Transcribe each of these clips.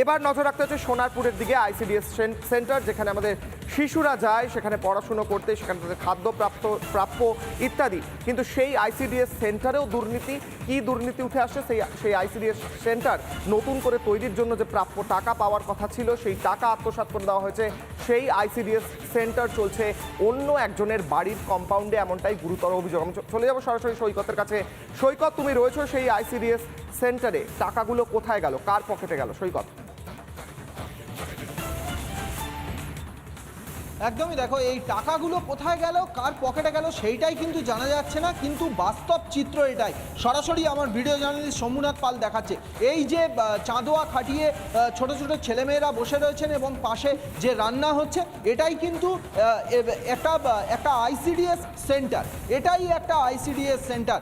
এবার নজর রাখতে হচ্ছে সোনারপুরের দিকে আইসিডিএস সেন্টার যেখানে আমাদের শিশুরা যায়, সেখানে পড়াশুনো করতে, সেখানে তাদের খাদ্য প্রাপ্ত প্রাপ্য ইত্যাদি। কিন্তু সেই আইসিডিএস সেন্টারেও দুর্নীতি, কি দুর্নীতি উঠে আসছে, সেই সেই আইসিডিএস সেন্টার নতুন করে তৈরির জন্য যে প্রাপ্য টাকা পাওয়ার কথা ছিল, সেই টাকা আত্মসাৎ করে দেওয়া হয়েছে। সেই আইসিডিএস সেন্টার চলছে অন্য একজনের বাড়ির কম্পাউন্ডে এমনটাই গুরুতর অভিযোগ। আমি চলে যাব সরাসরি সৈকতের কাছে। সৈকত, তুমি রয়েছো সেই আইসিডিএস সেন্টারে টাকাগুলো কোথায় গেল? কার পকেটে গেল? সৈকত একদমই দেখো, এই টাকাগুলো কোথায় গেল, কার পকেটে গেল সেইটাই কিন্তু জানা যাচ্ছে না, কিন্তু বাস্তব চিত্র এটাই। সরাসরি আমার ভিডিও জার্নালিস্ট শম্ভুনাথ পাল দেখাচ্ছে। এই যে চাঁদোয়া খাটিয়ে ছোট ছোট ছেলেমেয়েরা বসে রয়েছেন এবং পাশে যে রান্না হচ্ছে, এটাই কিন্তু একটা একটা আইসিডিএস সেন্টার। এটাই একটা আইসিডিএস সেন্টার।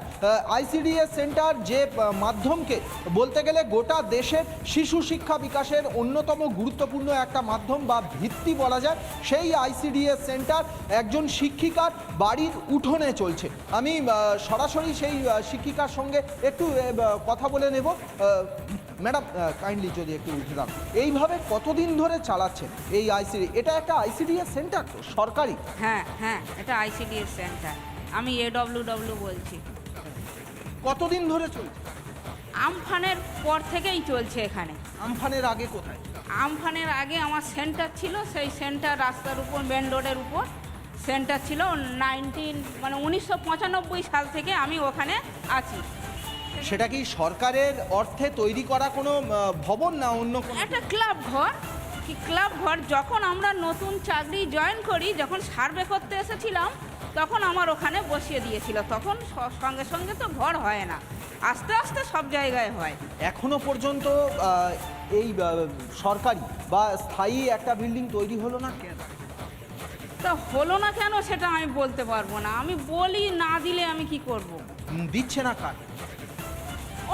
আইসিডিএস সেন্টার যে মাধ্যমকে বলতে গেলে গোটা দেশের শিশু শিক্ষা বিকাশের অন্যতম গুরুত্বপূর্ণ একটা মাধ্যম বা ভিত্তি বলা যায়, সেই আইসিডিএস সেন্টার একজন শিক্ষিকার বাড়ির উঠোনে চলছে। আমি সরাসরি সেই শিক্ষিকার সঙ্গে একটু কথা বলে নেব। ম্যাডাম কাইন্ডলি যদি একটু উঠে দাম এইভাবে কতদিন ধরে চালাচ্ছেন এই আইসিডি? এটা একটা আইসিডিএস সেন্টার তো সরকারি? হ্যাঁ হ্যাঁ এটা আইসিডিএস সেন্টার। আমি এডব্লিউ ডব্লিউ বলছি। কতদিন ধরে চলছে? আমফানের পর থেকেই চলছে এখানে। আমফানের আগে কোথায়? আমফানের আগে আমার সেন্টার ছিল সেই সেন্টার রাস্তার উপর মেন রোডের উপর। সেন্টার ছিল নাইনটিন মানে উনিশশো পঁচানব্বই সাল থেকে আমি ওখানে আছি। সেটা কি সরকারের অর্থে তৈরি করা কোনো ভবন না অন্য একটা ক্লাব ঘর। কি ক্লাব ঘর? যখন আমরা নতুন চাকরি জয়েন করি যখন সার্ভে করতে এসেছিলাম তখন আমার ওখানে বসিয়ে দিয়েছিল। তখন সঙ্গে সঙ্গে তো ঘর হয় না। আস্তে আস্তে সব জায়গায় হয়। এখনও পর্যন্ত এই সরকারি বা স্থায়ী একটা বিল্ডিং তৈরি হলো না কেন? তা হলো না কেন সেটা আমি বলতে পারব না। আমি বলি না দিলে আমি কি করব। দিচ্ছে না কার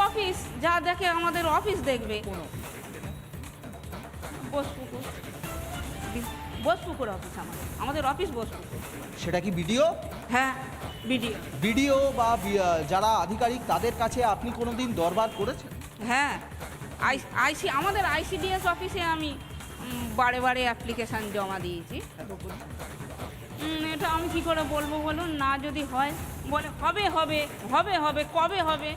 অফিস যা দেখে আমাদের অফিস দেখবে। বোসপুকুর বোসপুকুর অফিস আমাদের আমাদের অফিস বোসপুকুর সেটা কি বিডিও? হ্যাঁ বিডিও। বিডিও বা যারা আধিকারিক তাদের কাছে আপনি কোনোদিন দরবার করেছেন? হ্যাঁ আই আইসি আমাদের আইসিডিএস অফিসে আমি উম, বারে বারে অ্যাপ্লিকেশান জমা দিয়েছি। উম, এটা আমি কি করে বলব বলুন? না যদি হয় বলে হবে হবে হবে হবে কবে হবে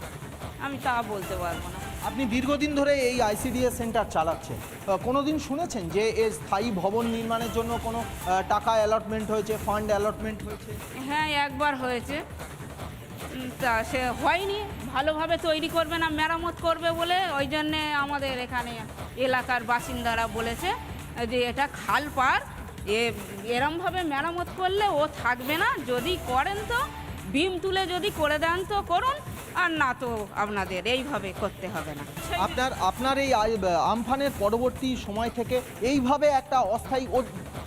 আমি তা বলতে পারব না। আপনি দীর্ঘদিন ধরে এই আইসিডিএস সেন্টার চালাচ্ছেন। কোনো দিন শুনেছেন যে এর স্থায়ী ভবন নির্মাণের জন্য কোনো টাকা অ্যালটমেন্ট হয়েছে ফান্ড অ্যালটমেন্ট হয়েছে? হ্যাঁ একবার হয়েছে। তা সে হয়নি। ভালোভাবে তৈরি করবে না, মেরামত করবে বলে ওই জন্যে আমাদের এখানে এলাকার বাসিন্দারা বলেছে যে এটা খাল পার। এ, এরমভাবে মেরামত করলে ও থাকবে না। যদি করেন তো বিম তুলে যদি করে দেন তো করুন। আর না তো আপনাদের এইভাবে করতে হবে না। আপনার আপনার এই আমফানের পরবর্তী সময় থেকে এইভাবে একটা অস্থায়ী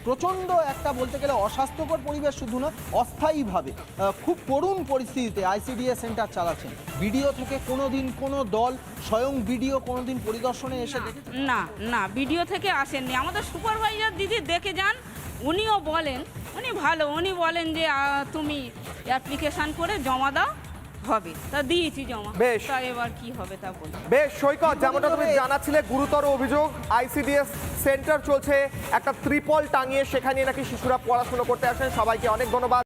প্রচণ্ড একটা বলতে গেলে অস্বাস্থ্যকর পরিবেশ শুধু না অস্থায়ীভাবে খুব করুণ পরিস্থিতিতে আইসিডিএস সেন্টার চালাচ্ছেন। বিডিও থেকে কোনো দিন কোনো দল স্বয়ং বিডিও কোনো দিন পরিদর্শনে এসে না না ভিডিও থেকে আসেননি। আমাদের সুপারভাইজার দিদি দেখে যান উনিও বলেন উনি ভালো উনি বলেন যে তুমি অ্যাপ্লিকেশান করে জমা দাও হবে তা দিয়েছি জমা। বেশ। তা এবার কি হবে তা বলুন বেশ সৈকত যেমনটা তুমি জানাচ্ছিলে গুরুতর অভিযোগ। আইসিডিএস সেন্টার চলছে একটা ত্রিপল টাঙিয়ে সেখানে নাকি শিশুরা পড়াশোনা করতে আসেন। সবাইকে অনেক ধন্যবাদ।